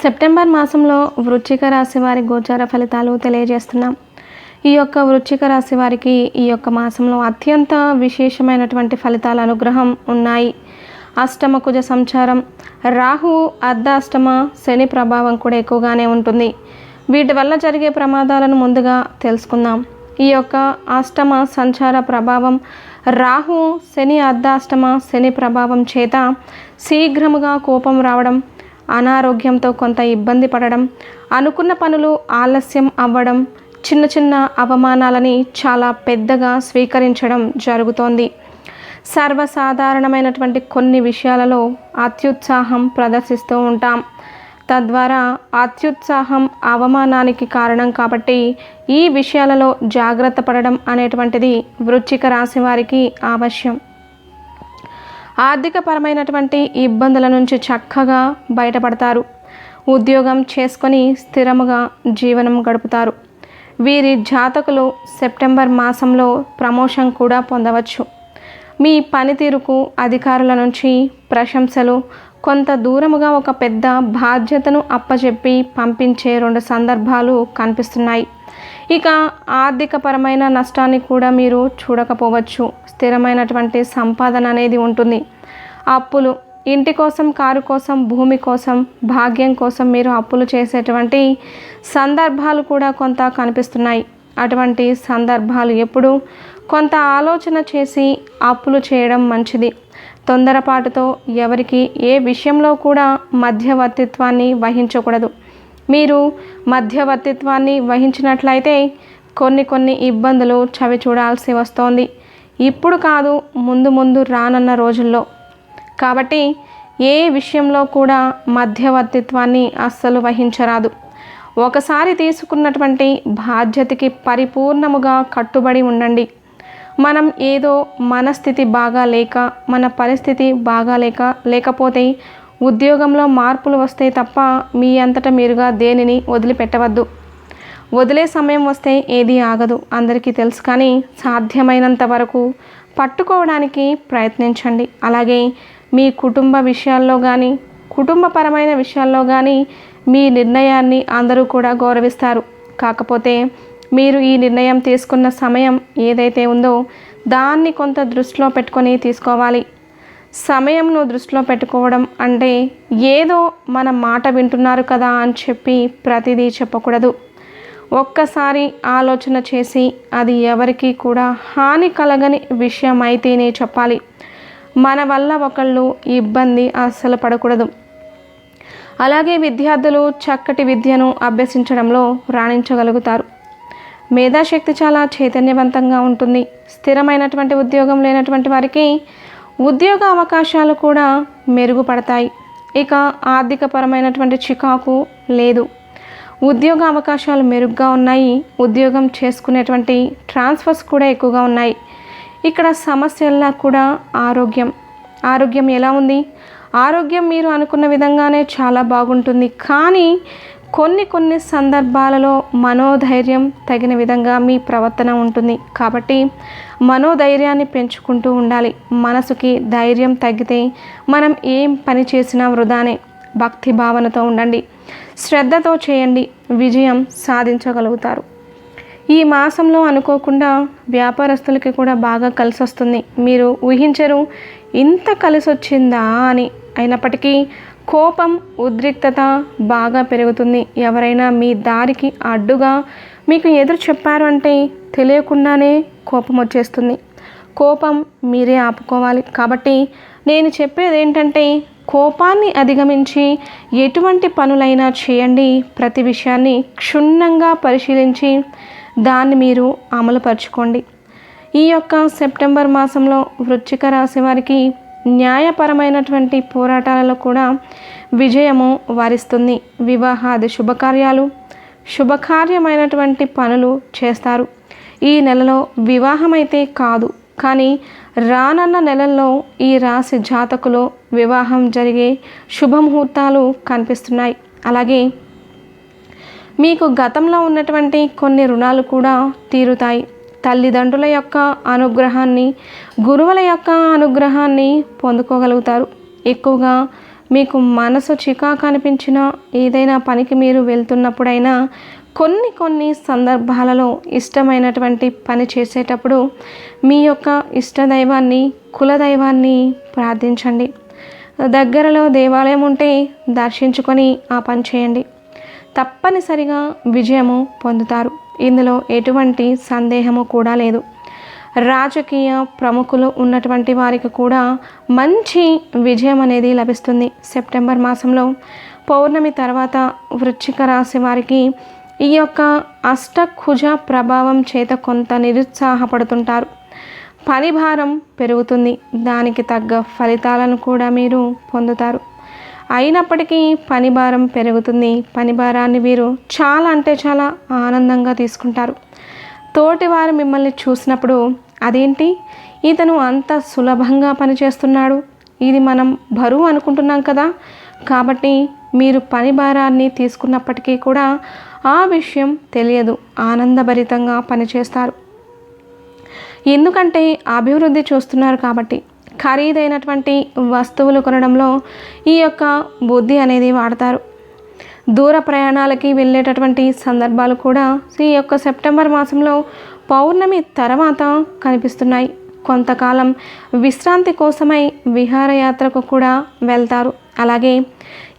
September మాసంలో వృశ్చిక రాశి వారి గోచార ఫలితాలు తెలియజేస్తున్నాం. ఈ యొక్క వృశ్చిక రాశి వారికి ఈ యొక్క మాసంలో అత్యంత విశేషమైనటువంటి ఫలితాల అనుగ్రహం ఉన్నాయి. అష్టమ కుజ సంచారం రాహు అర్ధాష్టమ శని ప్రభావం కూడా ఎక్కువగానే ఉంటుంది. వీటి వల్ల జరిగే ప్రమాదాలను ముందుగా తెలుసుకుందాం. ఈ యొక్క అష్టమ సంచార ప్రభావం రాహు శని అర్ధాష్టమ శని ప్రభావం చేత శీఘ్రముగా కోపం రావడం అనారోగ్యంతో కొంత ఇబ్బంది పడడం అనుకున్న పనులు ఆలస్యం అవ్వడం చిన్న చిన్న అవమానాలని చాలా పెద్దగా స్వీకరించడం జరుగుతోంది. సర్వసాధారణమైనటువంటి కొన్ని విషయాలలో అత్యుత్సాహం ప్రదర్శిస్తూ ఉంటాం. తద్వారా అత్యుత్సాహం అవమానానికి కారణం కాబట్టి ఈ విషయాలలో జాగ్రత్త పడడం అనేటువంటిది వృచ్చిక రాశి వారికి అవశ్యం ఆర్థికపరమైనటువంటి ఇబ్బందుల నుంచి చక్కగా బయటపడతారు. ఉద్యోగం చేసుకొని స్థిరముగా జీవనం గడుపుతారు. వీరి జాతకులు సెప్టెంబర్ మాసంలో ప్రమోషన్ కూడా పొందవచ్చు. మీ పనితీరుకు అధికారుల నుంచి ప్రశంసలు. కొంత దూరముగా ఒక పెద్ద బాధ్యతను అప్పచెప్పి పంపించే రెండు సందర్భాలు కనిపిస్తున్నాయి. ఇక ఆర్థికపరమైన నష్టాన్ని కూడా మీరు చూడకపోవచ్చు. స్థిరమైనటువంటి సంపాదన అనేది ఉంటుంది. అప్పులు ఇంటి కోసం కారు కోసం భూమి కోసం భాగ్యం కోసం మీరు అప్పులు చేసేటువంటి సందర్భాలు కూడా కొంత కనిపిస్తున్నాయి. అటువంటి సందర్భాలు ఎప్పుడు కొంత ఆలోచన చేసి అప్పులు చేయడం మంచిది. తొందరపాటుతో ఎవరికి ఏ విషయంలో కూడా మధ్యవర్తిత్వాన్ని వహించకూడదు. మీరు మధ్యవర్తిత్వాన్ని వహించినట్లయితే కొన్ని కొన్ని ఇబ్బందులు చవి చూడాల్సి వస్తోంది. ఇప్పుడు కాదు ముందు ముందు రానున్న రోజుల్లో. కాబట్టి ఏ విషయంలో కూడా మధ్యవర్తిత్వాన్ని అస్సలు వహించరాదు. ఒకసారి తీసుకున్నటువంటి బాధ్యతకి పరిపూర్ణముగా కట్టుబడి ఉండండి. మనం ఏదో మన స్థితి బాగా లేక మన పరిస్థితి బాగా లేక లేకపోతే ఉద్యోగంలో మార్పులు వస్తే తప్ప మీ అంతటా మీరుగా దేనిని వదిలిపెట్టవద్దు. వదిలే సమయం వస్తే ఏది ఆగదు అందరికీ తెలుసు కానీ సాధ్యమైనంత వరకు పట్టుకోవడానికి ప్రయత్నించండి. అలాగే మీ కుటుంబ విషయాల్లో కానీ కుటుంబపరమైన విషయాల్లో కానీ మీ నిర్ణయాన్ని అందరూ కూడా గౌరవిస్తారు. కాకపోతే మీరు ఈ నిర్ణయం తీసుకున్న సమయం ఏదైతే ఉందో దాన్ని కొంత దృష్టిలో పెట్టుకొని తీసుకోవాలి. సమయంను దృష్టిలో పెట్టుకోవడం అంటే ఏదో మన మాట వింటున్నారు కదా అని చెప్పి ప్రతిదీ చెప్పకూడదు. ఒక్కసారి ఆలోచన చేసి అది ఎవరికి కూడా హాని కలగని విషయం అయితేనే చెప్పాలి. మన వల్ల ఒకళ్ళు ఇబ్బంది అస్సలు పడకూడదు. అలాగే విద్యార్థులు చక్కటి విద్యను అభ్యసించడంలో రాణించగలుగుతారు. మేధాశక్తి చాలా చైతన్యవంతంగా ఉంటుంది. స్థిరమైనటువంటి ఉద్యోగం లేనటువంటి వారికి ఉద్యోగ అవకాశాలు కూడా మెరుగుపడతాయి. ఇక ఆర్థికపరమైనటువంటి చికాకు లేదు. ఉద్యోగ అవకాశాలు మెరుగ్గా ఉన్నాయి. ఉద్యోగం చేసుకునేటువంటి ట్రాన్స్ఫర్స్ కూడా ఎక్కువగా ఉన్నాయి. ఇక్కడ సమస్యల్లా కూడా ఆరోగ్యం. ఆరోగ్యం ఎలా ఉంది? ఆరోగ్యం మీరు అనుకున్న విధంగానే చాలా బాగుంటుంది. కానీ కొన్ని కొన్ని సందర్భాలలో మనోధైర్యం తగిన విధంగా మీ ప్రవర్తన ఉంటుంది. కాబట్టి మనోధైర్యాన్ని పెంచుకుంటూ ఉండాలి. మనసుకి ధైర్యం తగ్గితే మనం ఏం పని చేసినా వృధానే. భక్తి భావనతో ఉండండి. శ్రద్ధతో చేయండి. విజయం సాధించగలుగుతారు. ఈ మాసంలో అనుకోకుండా వ్యాపారస్తులకి కూడా బాగా కలిసి వస్తుంది మీరు ఊహించరు ఇంత కలిసి వచ్చిందా అని. అయినప్పటికీ కోపం ఉద్రిక్తత బాగా పెరుగుతుంది. ఎవరైనా మీ దారికి అడ్డుగా మీకు ఎదురు చెప్పారు అంటే తెలియకుండానే కోపం వచ్చేస్తుంది. కోపం మీరే ఆపుకోవాలి. కాబట్టి నేను చెప్పేది ఏంటంటే కోపాన్ని అధిగమించి ఎటువంటి పనులైనా చేయండి. ప్రతి విషయాన్ని క్షుణ్ణంగా పరిశీలించి దాన్ని మీరు అమలుపరచుకోండి. ఈ యొక్క సెప్టెంబర్ మాసంలో వృచ్చిక రాశి వారికి న్యాయపరమైనటువంటి పోరాటాలలో కూడా విజయము వరిస్తుంది. వివాహాది శుభకార్యాలు శుభకార్యమైనటువంటి పనులు చేస్తారు. ఈ నెలలో వివాహమైతే కాదు కానీ రానన్న నెలల్లో ఈ రాశి జాతకులో వివాహం జరిగే శుభముహూర్తాలు కనిపిస్తున్నాయి. అలాగే మీకు గతంలో ఉన్నటువంటి కొన్ని రుణాలు కూడా తీరుతాయి. తల్లిదండ్రుల యొక్క అనుగ్రహాన్ని గురువుల యొక్క అనుగ్రహాన్ని పొందుకోగలుగుతారు. ఎక్కువగా మీకు మనసు చికాకు అనిపించిన ఏదైనా పనికి మీరు వెళ్తున్నప్పుడైనా కొన్ని కొన్ని సందర్భాలలో ఇష్టమైనటువంటి పని చేసేటప్పుడు మీ యొక్క ఇష్టదైవాన్ని కులదైవాన్ని ప్రార్థించండి. దగ్గరలో దేవాలయం ఉంటే దర్శించుకొని ఆ పని చేయండి. తప్పనిసరిగా విజయము పొందుతారు. ఇందులో ఎటువంటి సందేహము కూడా లేదు. రాజకీయ ప్రముఖులు ఉన్నటువంటి వారికి కూడా మంచి విజయం అనేది లభిస్తుంది. సెప్టెంబర్ మాసంలో పౌర్ణమి తర్వాత వృశ్చిక రాశి వారికి ఈ యొక్క అష్టకుజ ప్రభావం చేత కొంత నిరుత్సాహపడుతుంటారు. పని భారం పెరుగుతుంది. దానికి తగ్గ ఫలితాలను కూడా మీరు పొందుతారు. అయినప్పటికీ పని భారం పెరుగుతుంది. పని భారాన్ని వీరు చాలా అంటే చాలా ఆనందంగా తీసుకుంటారు. తోటివారు మిమ్మల్ని చూసినప్పుడు అదేంటి? ఇతను అంత సులభంగా పనిచేస్తున్నాడు. ఇది మనం బరువు అనుకుంటున్నాం కదా. కాబట్టి మీరు పని భారాన్ని తీసుకున్నప్పటికీ కూడా ఆ విషయం తెలియదు. ఆనందభరితంగా పనిచేస్తారు. ఎందుకంటే అభివృద్ధి చూస్తున్నారు కాబట్టి. ఖరీదైనటువంటి వస్తువులు కొనడంలో ఈ యొక్క బుద్ధి అనేది వాడతారు. దూర ప్రయాణాలకి వెళ్ళేటటువంటి సందర్భాలు కూడా ఈ యొక్క సెప్టెంబర్ మాసంలో పౌర్ణమి తర్వాత కనిపిస్తున్నాయి. కొంతకాలం విశ్రాంతి కోసమై విహారయాత్రకు కూడా వెళ్తారు. అలాగే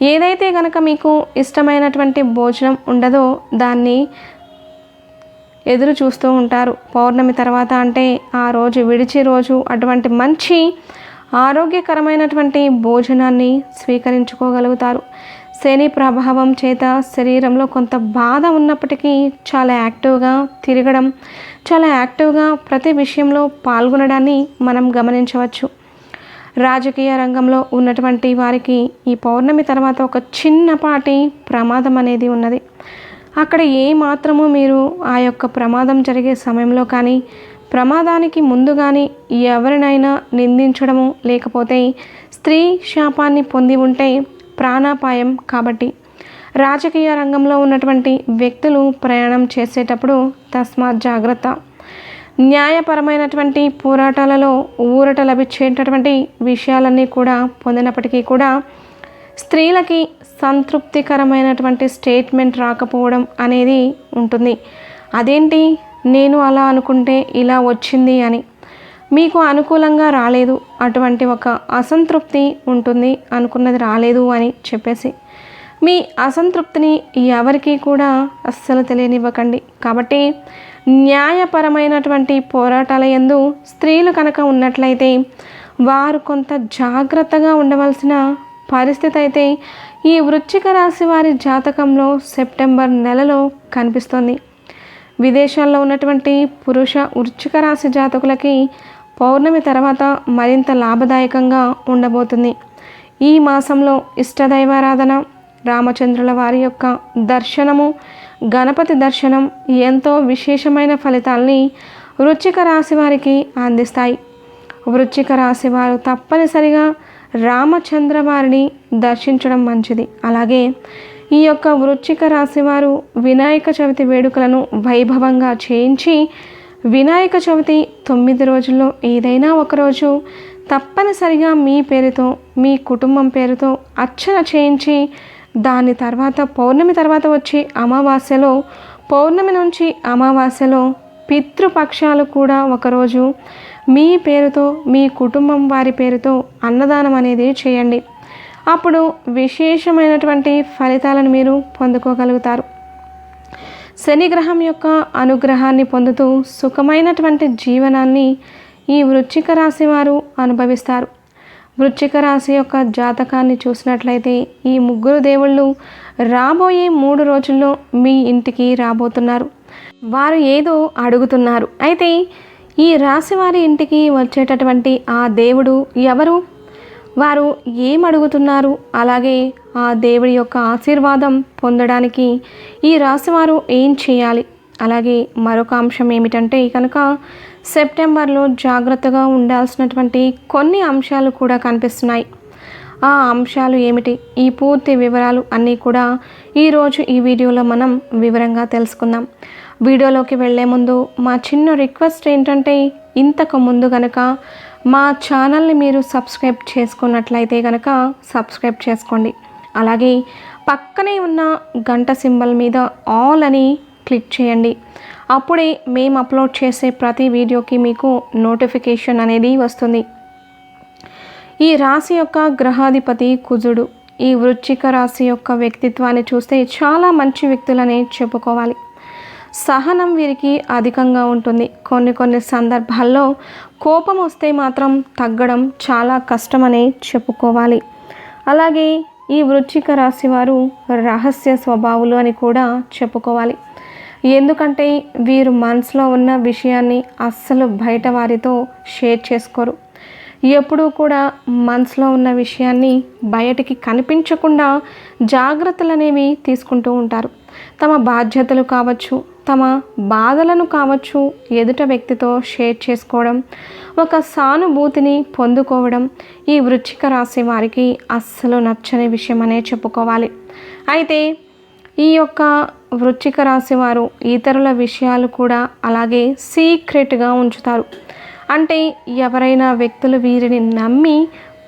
ఏదైతే కనుక మీకు ఇష్టమైనటువంటి భోజనం ఉండదో దాన్ని ఎదురు చూస్తూ ఉంటారు. పౌర్ణమి తర్వాత అంటే ఆ రోజు విడిచి రోజు అటువంటి మంచి ఆరోగ్యకరమైనటువంటి భోజనాన్ని స్వీకరించుకోగలుగుతారు. శని ప్రభావం చేత శరీరంలో కొంత బాధ ఉన్నప్పటికీ చాలా యాక్టివ్గా తిరగడం చాలా యాక్టివ్గా ప్రతి విషయంలో పాల్గొనడాన్ని మనం గమనించవచ్చు. రాజకీయ రంగంలో ఉన్నటువంటి వారికి ఈ పౌర్ణమి తర్వాత ఒక చిన్నపాటి ప్రమాదం అనేది ఉన్నది. అక్కడ ఏ మాత్రము మీరు ఆ యొక్క ప్రమాదం జరిగే సమయంలో కానీ ప్రమాదానికి ముందు కానీ ఎవరినైనా నిందించడము లేకపోతే స్త్రీ శాపాన్ని పొంది ఉంటే ప్రాణాపాయం కాబట్టి. రాజకీయ రంగంలో ఉన్నటువంటి వ్యక్తులు ప్రయాణం చేసేటప్పుడు తస్మాత్ జాగ్రత్త. న్యాయపరమైనటువంటి పోరాటాలలో ఊరట లభించేటటువంటి విషయాలన్నీ కూడా పొందినప్పటికీ కూడా స్త్రీలకి సంతృప్తికరమైనటువంటి స్టేట్మెంట్ రాకపోవడం అనేది ఉంటుంది. అదేంటి? నేను అలా అనుకుంటే ఇలా వచ్చింది అని. మీకు అనుకూలంగా రాలేదు. అటువంటి ఒక అసంతృప్తి ఉంటుంది. అనుకున్నది రాలేదు అని చెప్పేసి. మీ అసంతృప్తిని ఎవరికి కూడా అస్సలు తెలియనివ్వకండి. కాబట్టి న్యాయపరమైనటువంటి పోరాటాల యందు స్త్రీలు కనుక ఉన్నట్లయితే వారు కొంత జాగ్రత్తగా ఉండవలసిన పరిస్థితి అయితే ఈ వృశ్చిక రాశి వారి జాతకంలో సెప్టెంబర్ నెలలో కనిపిస్తుంది. విదేశాల్లో ఉన్నటువంటి పురుష వృశ్చిక రాశి జాతకులకి పౌర్ణమి తర్వాత మరింత లాభదాయకంగా ఉండబోతుంది. ఈ మాసంలో ఇష్టదైవారాధన రామచంద్రుల వారి యొక్క దర్శనము గణపతి దర్శనం ఎంతో విశేషమైన ఫలితాల్ని వృశ్చిక రాశి వారికి అందిస్తాయి. వృశ్చిక రాశి వారు తప్పనిసరిగా రామచంద్రవారిని దర్శించడం మంచిది. అలాగే ఈ యొక్క వృచ్చిక రాశివారు వినాయక చవితి వేడుకలను వైభవంగా చేయించి వినాయక చవితి తొమ్మిది రోజుల్లో ఏదైనా ఒకరోజు తప్పనిసరిగా మీ పేరుతో మీ కుటుంబం పేరుతో అర్చన చేయించి దాని తర్వాత పౌర్ణమి తర్వాత వచ్చే అమావాస్యలో పౌర్ణమి నుంచి అమావాస్యలో పితృపక్షాలు కూడా ఒకరోజు మీ పేరుతో మీ కుటుంబం వారి పేరుతో అన్నదానం అనేది చేయండి. అప్పుడు విశేషమైనటువంటి ఫలితాలను మీరు పొందుకోగలుగుతారు. శనిగ్రహం యొక్క అనుగ్రహాన్ని పొందుతూ సుఖమైనటువంటి జీవనాన్ని ఈ వృశ్చిక రాశి వారు అనుభవిస్తారు. వృశ్చిక రాశి యొక్క జాతకాన్ని చూసినట్లయితే ఈ ముగ్గురు దేవుళ్ళు రాబోయే మూడు రోజుల్లో మీ ఇంటికి రాబోతున్నారు. వారు ఏదో అడుగుతున్నారు. అయితే ఈ రాశి వారి ఇంటికి వచ్చేటటువంటి ఆ దేవుడు ఎవరు? వారు ఏం అడుగుతున్నారు? అలాగే ఆ దేవుడి యొక్క ఆశీర్వాదం పొందడానికి ఈ రాశివారు ఏం చేయాలి? అలాగే మరొక అంశం ఏమిటంటే కనుక సెప్టెంబర్లో జాగ్రత్తగా ఉండాల్సినటువంటి కొన్ని అంశాలు కూడా కనిపిస్తున్నాయి. ఆ అంశాలు ఏమిటి? ఈ పూర్తి వివరాలు అన్నీ కూడా ఈరోజు ఈ వీడియోలో మనం వివరంగా తెలుసుకుందాం. వీడియోలోకి వెళ్ళే ముందు మా చిన్న రిక్వెస్ట్ ఏంటంటే ఇంతకు ముందు గనక మా ఛానల్ని మీరు సబ్స్క్రైబ్ చేసుకున్నట్లయితే కనుక సబ్స్క్రైబ్ చేసుకోండి. అలాగే పక్కనే ఉన్న గంట సింబల్ మీద ఆల్ అని క్లిక్ చేయండి. అప్పుడే మేము అప్లోడ్ చేసే ప్రతి వీడియోకి మీకు నోటిఫికేషన్ అనేది వస్తుంది. ఈ రాశి యొక్క గ్రహాధిపతి కుజుడు. ఈ వృచ్చిక రాశి యొక్క వ్యక్తిత్వాన్ని చూస్తే చాలా మంచి వ్యక్తులనే చెప్పుకోవాలి. సహనం వీరికి అధికంగా ఉంటుంది. కొన్ని కొన్ని సందర్భాల్లో కోపం వస్తే మాత్రం తగ్గడం చాలా కష్టమని చెప్పుకోవాలి. అలాగే ఈ వృశ్చిక రాశి వారు రహస్య స్వభావులు అని కూడా చెప్పుకోవాలి. ఎందుకంటే వీరు మనసులో ఉన్న విషయాన్ని అస్సలు బయట వారితో షేర్ చేసుకోరు. ఎప్పుడూ కూడా మనసులో ఉన్న విషయాన్ని బయటికి కనిపించకుండా జాగ్రత్తలు అనేవి తీసుకుంటూ ఉంటారు. తమ బాధ్యతలు కావచ్చు తమ బాధలను కావచ్చు ఎదుట వ్యక్తితో షేర్ చేసుకోవడం ఒక సానుభూతిని పొందుకోవడం ఈ వృచ్చిక రాశి వారికి అస్సలు నచ్చని విషయం అనే చెప్పుకోవాలి. అయితే ఈ యొక్క వృచ్చిక రాశి వారు ఇతరుల విషయాలు కూడా అలాగే సీక్రెట్గా ఉంచుతారు. అంటే ఎవరైనా వ్యక్తులు వీరిని నమ్మి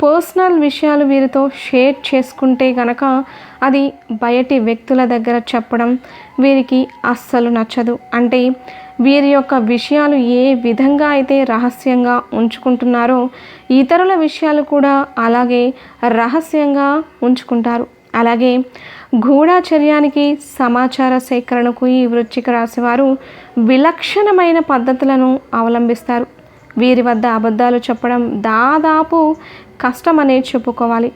పర్సనల్ విషయాలు వీరితో షేర్ చేసుకుంటే గనక అది బయటి వ్యక్తుల దగ్గర చెప్పడం వీరికి అస్సలు నచ్చదు. అంటే వీరి యొక్క విషయాలు ఏ విధంగా అయితే రహస్యంగా ఉంచుకుంటున్నారో ఇతరుల విషయాలు కూడా అలాగే రహస్యంగా ఉంచుకుంటారు. అలాగే గూఢాచర్యానికి సమాచార సేకరణకు ఈ వృశ్చిక రాశివారు విలక్షణమైన పద్ధతులను అవలంబిస్తారు. వీరి వద్ద అబద్ధాలు చెప్పడం దాదాపు కష్టమనే చెప్పుకోవాలి.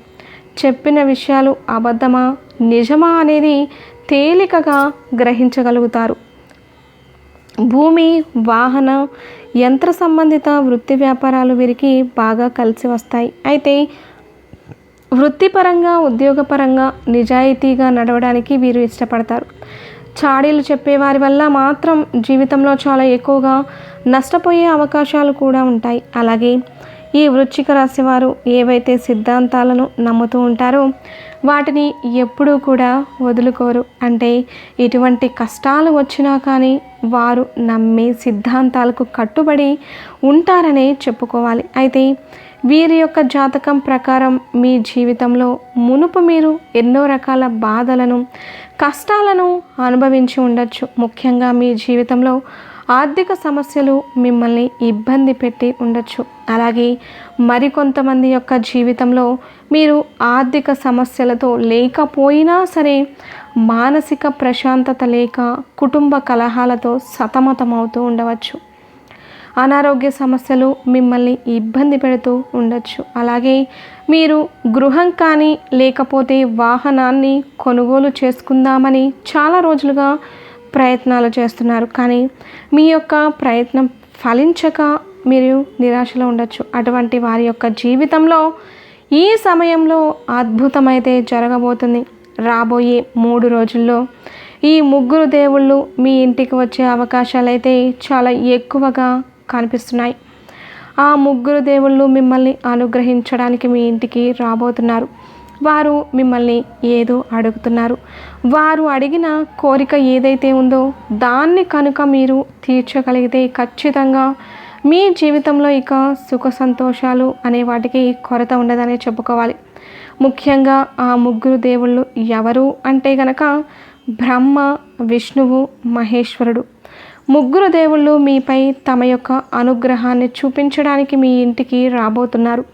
చెప్పిన విషయాలు అబద్ధమా నిజమా అనేది తేలికగా గ్రహించగలుగుతారు. భూమి వాహన యంత్ర సంబంధిత వృత్తి వ్యాపారాలు వీరికి బాగా కలిసి వస్తాయి. అయితే వృత్తిపరంగా ఉద్యోగపరంగా నిజాయితీగా నడవడానికి వీరు ఇష్టపడతారు. చాడీలు చెప్పేవారి వల్ల మాత్రం జీవితంలో చాలా ఎక్కువగా నష్టపోయే అవకాశాలు కూడా ఉంటాయి. అలాగే ఈ వృశ్చిక రాశి వారు ఏవైతే సిద్ధాంతాలను నమ్ముతూ ఉంటారో వాటిని ఎప్పుడూ కూడా వదులుకోరు. అంటే ఎటువంటి కష్టాలు వచ్చినా కానీ వారు నమ్మే సిద్ధాంతాలకు కట్టుబడి ఉంటారనే చెప్పుకోవాలి. అయితే వీరి యొక్క జాతకం ప్రకారం మీ జీవితంలో మునుపు మీరు ఎన్నో రకాల బాధలను కష్టాలను అనుభవించి ఉండొచ్చు. ముఖ్యంగా మీ జీవితంలో ఆర్థిక సమస్యలు మిమ్మల్ని ఇబ్బంది పెట్టి ఉండొచ్చు. అలాగే మరికొంతమంది యొక్క జీవితంలో మీరు ఆర్థిక సమస్యలతో లేకపోయినా సరే మానసిక ప్రశాంతత లేక కుటుంబ కలహాలతో సతమతమవుతూ ఉండవచ్చు. అనారోగ్య సమస్యలు మిమ్మల్ని ఇబ్బంది పెడుతూ ఉండొచ్చు. అలాగే మీరు గృహం కానీ లేకపోతే వాహనాన్ని కొనుగోలు చేసుకుందామని చాలా రోజులుగా ప్రయత్నాలు చేస్తున్నారు. కానీ మీ యొక్క ప్రయత్నం ఫలించక మీరు నిరాశలో ఉండొచ్చు. అటువంటి వారి యొక్క జీవితంలో ఈ సమయంలో అద్భుతమైతే జరగబోతుంది. రాబోయే మూడు రోజుల్లో ఈ ముగ్గురు దేవుళ్ళు మీ ఇంటికి వచ్చే అవకాశాలు అయితే చాలా ఎక్కువగా కనిపిస్తున్నాయి. ఆ ముగ్గురు దేవుళ్ళు మిమ్మల్ని అనుగ్రహించడానికి మీ ఇంటికి రాబోతున్నారు. వారు మిమ్మల్ని ఏదో అడుగుతున్నారు. వారు అడిగిన కోరిక ఏదైతే ఉందో దాన్ని కనుక మీరు తీర్చగలిగితే ఖచ్చితంగా మీ జీవితంలో ఇక సుఖ సంతోషాలు అనే వాటికి కొరత ఉండదనే చెప్పుకోవాలి. ముఖ్యంగా ఆ ముగ్గురు దేవుళ్ళు ఎవరు అంటే గనక బ్రహ్మ విష్ణువు మహేశ్వరుడు. ముగ్గురు దేవుళ్ళు మీపై తమ యొక్క అనుగ్రహాన్ని చూపించడానికి మీ ఇంటికి రాబోతున్నారు.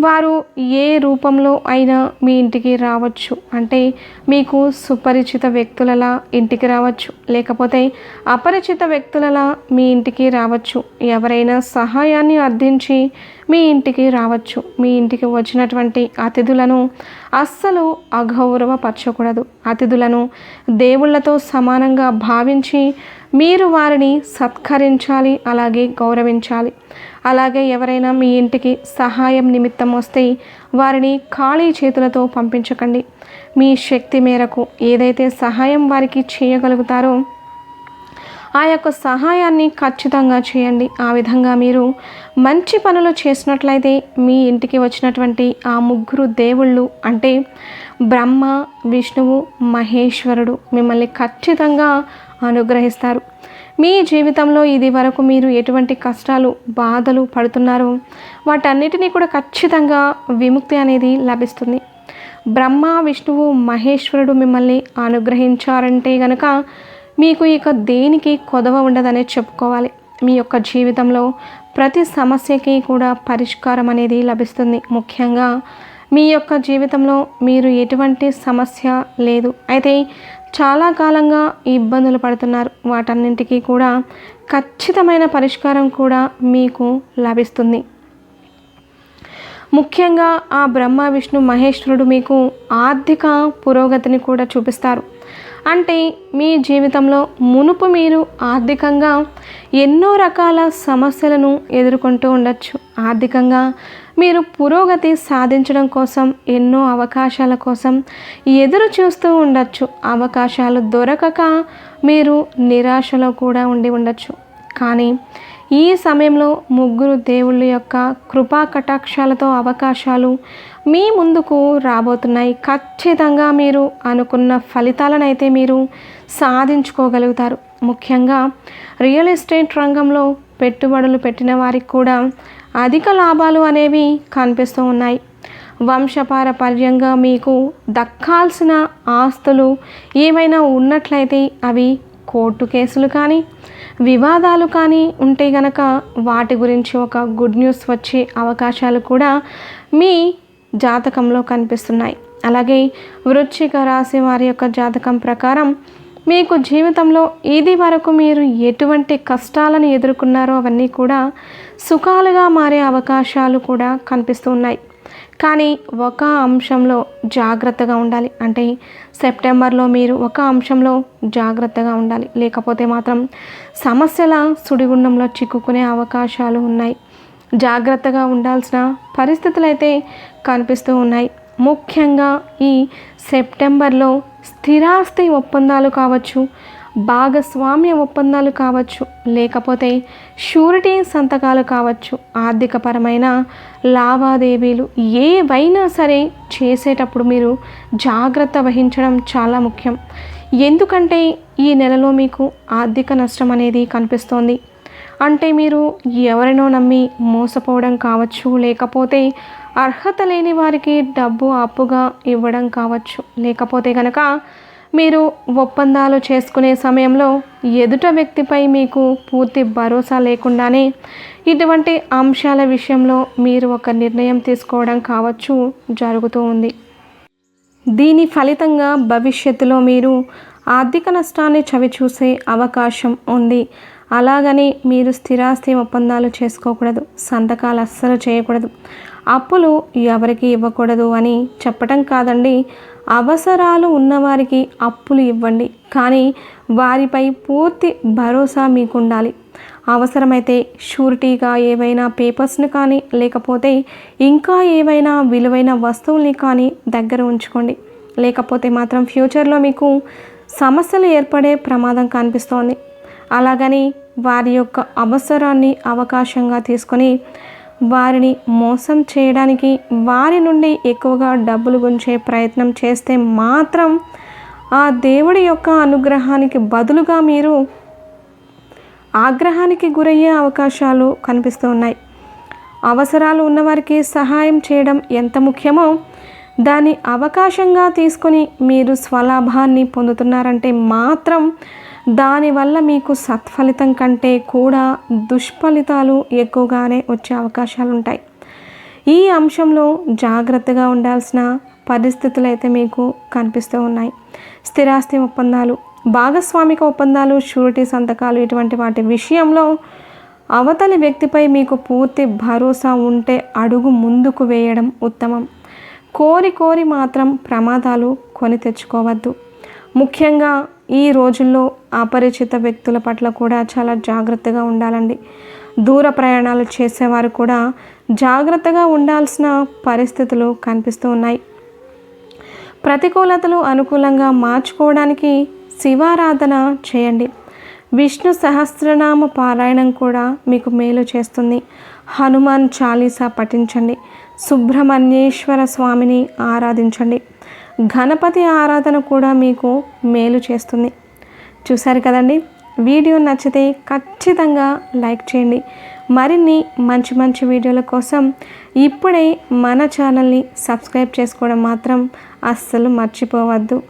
వారు ఏ రూపంలో అయినా మీ ఇంటికి రావచ్చు. అంటే మీకు సుపరిచిత వ్యక్తులలా ఇంటికి రావచ్చు. లేకపోతే అపరిచిత వ్యక్తులలా మీ ఇంటికి రావచ్చు. ఎవరైనా సహాయాన్ని అర్థించి మీ ఇంటికి రావచ్చు. మీ ఇంటికి వచ్చినటువంటి అతిథులను అస్సలు అగౌరవపరచకూడదు. అతిథులను దేవుళ్ళతో సమానంగా భావించి మీరు వారిని సత్కరించాలి అలాగే గౌరవించాలి. అలాగే ఎవరైనా మీ ఇంటికి సహాయం నిమిత్తం వస్తే వారిని ఖాళీ చేతులతో పంపించకండి. మీ శక్తి మేరకు ఏదైతే సహాయం వారికి చేయగలుగుతారో ఆ యొక్క సహాయాన్ని ఖచ్చితంగా చేయండి. ఆ విధంగా మీరు మంచి పనులు చేసినట్లయితే మీ ఇంటికి వచ్చినటువంటి ఆ ముగ్గురు దేవుళ్ళు అంటే బ్రహ్మ విష్ణువు మహేశ్వరుడు మిమ్మల్ని ఖచ్చితంగా అనుగ్రహిస్తారు. మీ జీవితంలో ఇది వరకు మీరు ఎటువంటి కష్టాలు బాధలు పడుతున్నారో వాటన్నిటినీ కూడా ఖచ్చితంగా విముక్తి అనేది లభిస్తుంది. బ్రహ్మ విష్ణువు మహేశ్వరుడు మిమ్మల్ని అనుగ్రహించారంటే గనక మీకు ఇక దేనికి కొదవ ఉండదనే చెప్పుకోవాలి. మీ యొక్క జీవితంలో ప్రతి సమస్యకి కూడా పరిష్కారం అనేది లభిస్తుంది. ముఖ్యంగా మీ యొక్క జీవితంలో మీరు ఎటువంటి సమస్య లేదు. అయితే చాలా కాలంగా ఇబ్బందులు పడుతున్నారు. వాటన్నింటికీ కూడా ఖచ్చితమైన పరిష్కారం కూడా మీకు లభిస్తుంది. ముఖ్యంగా ఆ బ్రహ్మ విష్ణు మహేశ్వరుడు మీకు ఆర్థిక పురోగతిని కూడా చూపిస్తారు. అంటే మీ జీవితంలో మునుపు మీరు ఆర్థికంగా ఎన్నో రకాల సమస్యలను ఎదుర్కొంటూ ఉండొచ్చు. ఆర్థికంగా మీరు పురోగతి సాధించడం కోసం ఎన్నో అవకాశాల కోసం ఎదురు చూస్తూ ఉండొచ్చు. అవకాశాలు దొరకక మీరు నిరాశలో కూడా ఉండి ఉండొచ్చు. కానీ ఈ సమయంలో ముగ్గురు దేవుళ్ళ యొక్క కృపా కటాక్షాలతో అవకాశాలు మీ ముందుకు రాబోతున్నాయి. ఖచ్చితంగా మీరు అనుకున్న ఫలితాలను అయితే మీరు సాధించుకోగలుగుతారు. ముఖ్యంగా రియల్ ఎస్టేట్ రంగంలో పెట్టుబడులు పెట్టిన వారికి కూడా అధిక లాభాలు అనేవి కనిపిస్తూ ఉన్నాయి. వంశపారపర్యంగా మీకు దక్కాల్సిన ఆస్తులు ఏమైనా ఉన్నట్లయితే అవి కోర్టు కేసులు కానీ వివాదాలు కానీ ఉంటే గనక వాటి గురించి ఒక గుడ్ న్యూస్ వచ్చే అవకాశాలు కూడా మీ జాతకంలో కనిపిస్తున్నాయి. అలాగే వృశ్చిక రాశి వారి యొక్క జాతకం ప్రకారం మీకు జీవితంలో ఇది వరకు మీరు ఎటువంటి కష్టాలను ఎదుర్కొన్నారో అవన్నీ కూడా సుఖాలుగా మారే అవకాశాలు కూడా కనిపిస్తున్నాయి కానీ ఒక అంశంలో జాగ్రత్తగా ఉండాలి. అంటే సెప్టెంబర్లో మీరు ఒక అంశంలో జాగ్రత్తగా ఉండాలి. లేకపోతే మాత్రం సమస్యల సుడిగుండంలో చిక్కుకునే అవకాశాలు ఉన్నాయి. జాగ్రత్తగా ఉండాల్సిన పరిస్థితులు అయితే కనిపిస్తూ ఉన్నాయి. ముఖ్యంగా ఈ సెప్టెంబర్లో స్థిరాస్తి ఒప్పందాలు కావచ్చు భాగస్వామ్య ఒప్పందాలు కావచ్చు లేకపోతే షూరిటీ సంతకాలు కావచ్చు ఆర్థికపరమైన లావాదేవీలు ఏవైనా సరే చేసేటప్పుడు మీరు జాగ్రత్త వహించడం చాలా ముఖ్యం. ఎందుకంటే ఈ నెలలో మీకు ఆర్థిక నష్టం అనేది కనిపిస్తోంది. అంటే మీరు ఎవరినో నమ్మి మోసపోవడం కావచ్చు లేకపోతే అర్హత లేని వారికి డబ్బు అప్పుగా ఇవ్వడం కావచ్చు. లేకపోతే కనుక మీరు ఒప్పందాలు చేసుకునే సమయంలో ఎదుట వ్యక్తిపై మీకు పూర్తి భరోసా లేకుండానే ఇటువంటి అంశాల విషయంలో మీరు ఒక నిర్ణయం తీసుకోవడం కావచ్చు జరుగుతూ ఉంది. దీని ఫలితంగా భవిష్యత్తులో మీరు ఆర్థిక నష్టాన్ని చవిచూసే అవకాశం ఉంది. అలాగని మీరు స్థిరాస్తి ఒప్పందాలు చేసుకోకూడదు. సంతకాలు అస్సలు చేయకూడదు. అప్పులు ఎవరికి ఇవ్వకూడదు అని చెప్పటం కాదండి. అవసరాలు ఉన్నవారికి అప్పులు ఇవ్వండి. కానీ వారిపై పూర్తి భరోసా మీకు ఉండాలి అవసరమైతే షూరిటీగా ఏవైనా పేపర్స్ని కానీ లేకపోతే ఇంకా ఏవైనా విలువైన వస్తువుల్ని కానీ దగ్గర ఉంచుకోండి. లేకపోతే మాత్రం ఫ్యూచర్లో మీకు సమస్యలు ఏర్పడే ప్రమాదం కనిపిస్తోంది. అలాగని వారి యొక్క అవసరాన్ని అవకాశంగా తీసుకొని వారిని మోసం చేయడానికి వారి నుండి ఎక్కువగా డబ్బులు గుంచే ప్రయత్నం చేస్తే మాత్రం ఆ దేవుడి యొక్క అనుగ్రహానికి బదులుగా మీరు ఆగ్రహానికి గురయ్యే అవకాశాలు కనిపిస్తూ ఉన్నాయి. అవసరాలు ఉన్నవారికి సహాయం చేయడం ఎంత ముఖ్యమో దాన్ని అవకాశంగా తీసుకొని మీరు స్వలాభాన్ని పొందుతున్నారంటే మాత్రం దానివల్ల మీకు సత్ఫలితం కంటే కూడా దుష్ఫలితాలు ఎక్కువగానే వచ్చే అవకాశాలు ఉంటాయి. ఈ అంశంలో జాగ్రత్తగా ఉండాల్సిన పరిస్థితులు అయితే మీకు కనిపిస్తూ ఉన్నాయి. స్థిరాస్తి ఒప్పందాలు భాగస్వామిక ఒప్పందాలు షూరిటీ సంతకాలు ఇటువంటి వాటి విషయంలో అవతలి వ్యక్తిపై మీకు పూర్తి భరోసా ఉంటే అడుగు ముందుకు వేయడం ఉత్తమం. కోరి కోరి మాత్రం ప్రమాదాలు కొని తెచ్చుకోవద్దు. ముఖ్యంగా ఈ రోజుల్లో అపరిచిత వ్యక్తుల పట్ల కూడా చాలా జాగ్రత్తగా ఉండాలండి. దూర ప్రయాణాలు చేసేవారు కూడా జాగ్రత్తగా ఉండాల్సిన పరిస్థితులు కనిపిస్తూ ఉన్నాయి. ప్రతికూలతలు అనుకూలంగా మార్చుకోవడానికి శివారాధన చేయండి. విష్ణు సహస్రనామ పారాయణం కూడా మీకు మేలు చేస్తుంది. హనుమాన్ చాలీసా పఠించండి. సుబ్రహ్మణ్యేశ్వర స్వామిని ఆరాధించండి. గణపతి ఆరాధన కూడా మీకు మేలు చేస్తుంది. చూశారు కదండి? వీడియో నచ్చితే ఖచ్చితంగా లైక్ చేయండి. మరిన్ని మంచి మంచి వీడియోల కోసం ఇప్పుడే మన ఛానల్ని సబ్స్క్రైబ్ చేసుకోవడం మాత్రం అస్సలు మర్చిపోవద్దు.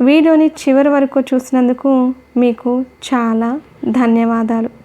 వీడియోని చివరి వరకు చూసినందుకు మీకు చాలా ధన్యవాదాలు.